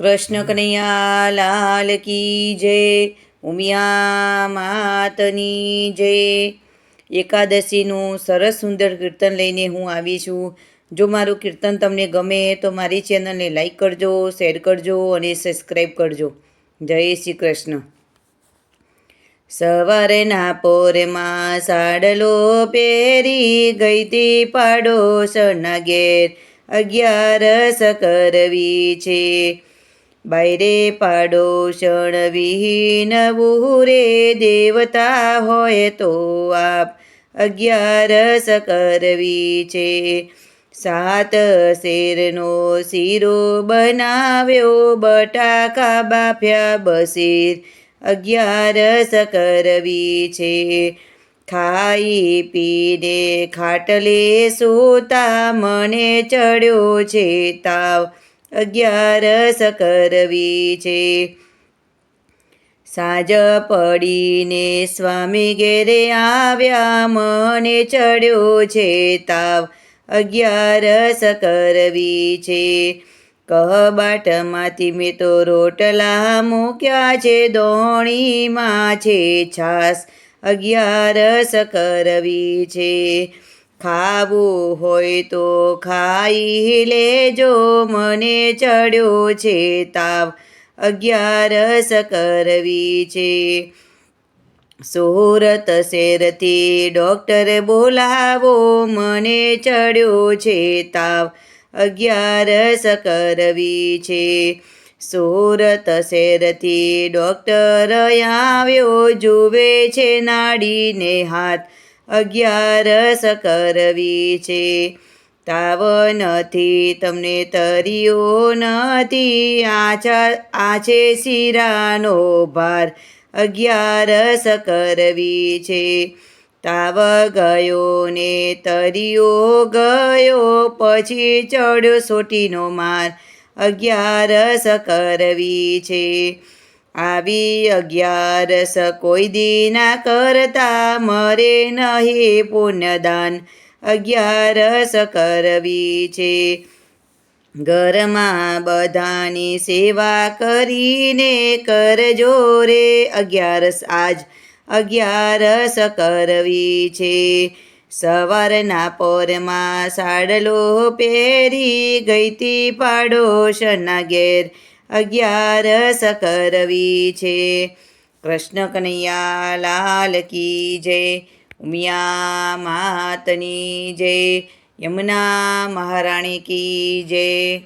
કૃષ્ણ કનૈયા લાલ કી જય, ઉમિયા માતની જય. એકાદશીનું સરસ સુંદર કીર્તન લઈને હું આવી છું. જો મારું કીર્તન તમને ગમે તો મારી ચેનલને લાઈક કરજો, શેર કરજો અને સબસ્ક્રાઈબ કરજો. જય શ્રી કૃષ્ણ. સવારના પોરમાં સાડલો પહેરી ગઈ તી પાડોશના ઘેર અગિયારસ કરવી છે. બાયરે પાડોશણ વિહીન રે દેવતા હોય તો આપ અગિયારસ કરવી છે. સાત શેરનો શીરો બનાવ્યો, બટાકા બાફ્યા, બસીર અગિયારસ કરવી છે. ખાઈ પીને ખાટલે સૂતા મને ચડ્યો છે તાવ અગિયારસ કરવી છે. સાંજ પડીને સ્વામી ઘેરે આવ્યા, મને ચડ્યો છે તાવ. અગિયારસ કરવી છે. કબાટમાંથી મેં તો રોટલા મૂક્યા છે, દોણીમાં છે છાસ અગિયારસ કરવી છે. ખાવું હોય તો ખાઈ લેજો. મને ચડ્યો છે તાવ, અગિયારસ કરવી છે. સુરત શેરથી ડૉક્ટર બોલાવો. મને ચડ્યો છે તાવ, અગિયારસ કરવી છે. સુરત શેરથી ડૉક્ટર આવ્યો. જુએ છે નાડીને હાથ અગિયારસ કરવી છે. તાવ નથી, તમને તરીઓ નથી. આચા આછે શિરાનો ભાર અગિયારસ કરવી છે. તાવ ગયો ને તરિયો ગયો, પછી ચડ્યો સોટીનો માર અગિયારસ કરવી છે. આવી અગિયારસ કોઈ દીના કરતા મરે નહીં પુણ્યદાન. અગિયારસ કરવી છે. ઘરમાં બધાની સેવા કરીને કરજો રે અગિયારસ આજ. અગિયારસ કરવી છે. સવારના પોરમાં સાડલો પહેરી ગઈતી પાડોશના ઘેર. અગિયારસ કરવી છે. કૃષ્ણ કનૈયા લાલ કી જય. ઉમિયા માતની જય. યમુના મહારાણી કી જય.